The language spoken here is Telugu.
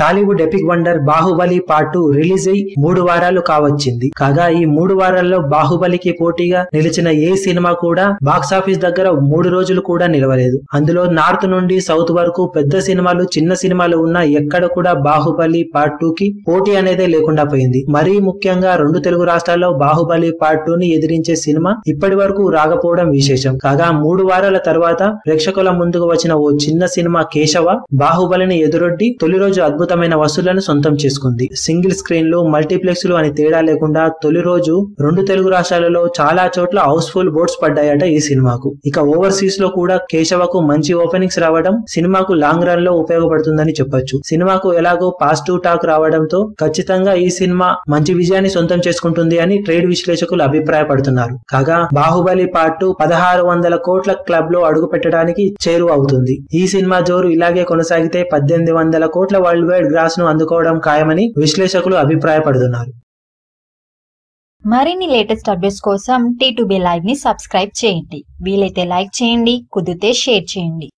Tollywood epic wonder Baahubali part two release అయి మూడు వారాలు కావచ్చింది. కాగా ఈ మూడు వారాల్లో బాహుబలికి పోటీగా నిలిచిన ఏ సినిమా కూడా బాక్స్ ఆఫీస్ దగ్గర మూడు రోజులు కూడా నిలవలేదు. అందులో నార్త్ నుండి సౌత్ వరకు పెద్ద సినిమాలు చిన్న సినిమాలు ఉన్నా ఎక్కడ కూడా బాహుబలి పార్ట్ టూ కి పోటీ అనేదే లేకుండా పోయింది. మరీ ముఖ్యంగా రెండు తెలుగు రాష్ట్రాల్లో బాహుబలి పార్ట్ టూ ని ఎదిరించే సినిమా ఇప్పటి వరకు రాకపోవడం విశేషం. కాగా మూడు వారాల తర్వాత ప్రేక్షకుల ముందుకు వచ్చిన ఓ చిన్న సినిమా కేశవ బాహుబలిని ఎదురొడ్డి తొలి రోజు అద్భుత అద్భుతమైన వసూళ్ళను సొంతం చేసుకుంది. సింగిల్ స్క్రీన్లు మల్టీప్లెక్స్లు అని తేడా లేకుండా తొలి రోజు రెండు తెలుగు రాష్ట్రాలలో చాలా చోట్ల హౌస్ఫుల్ బోర్డ్స్ పడ్డాయట ఈ సినిమాకు. ఇక ఓవర్సీస్లో కూడా కేశవకు మంచి ఓపెనింగ్స్ రావడం సినిమాకు లాంగ్ రన్లో ఉపయోగపడుతుందని చెప్పొచ్చు. సినిమాకు ఎలాగో పాజిటివ్ టాక్ రావడంతో ఖచ్చితంగా ఈ సినిమా మంచి విజయాన్ని సొంతం చేసుకుంటుంది అని ట్రేడ్ విశ్లేషకులు అభిప్రాయపడుతున్నారు. కాగా బాహుబలి పార్ట్ పదహారు వందల కోట్ల క్లబ్లో అడుగు పెట్టడానికి చేరువ అవుతుంది. ఈ సినిమా జోరు ఇలాగే కొనసాగితే పద్దెనిమిది వందల కోట్ల వరల్డ్ వైడ్ గ్రాస్ను అందుకోవడం ఖాయమని విశ్లేషకులు అభిప్రాయపడుతున్నారు. మరిన్ని లేటెస్ట్ అప్డేట్స్ కోసం టీ లైవ్ని సబ్స్క్రైబ్ చేయండి. వీలైతే లైక్ చేయండి కుదిరితే షేర్ చేయండి.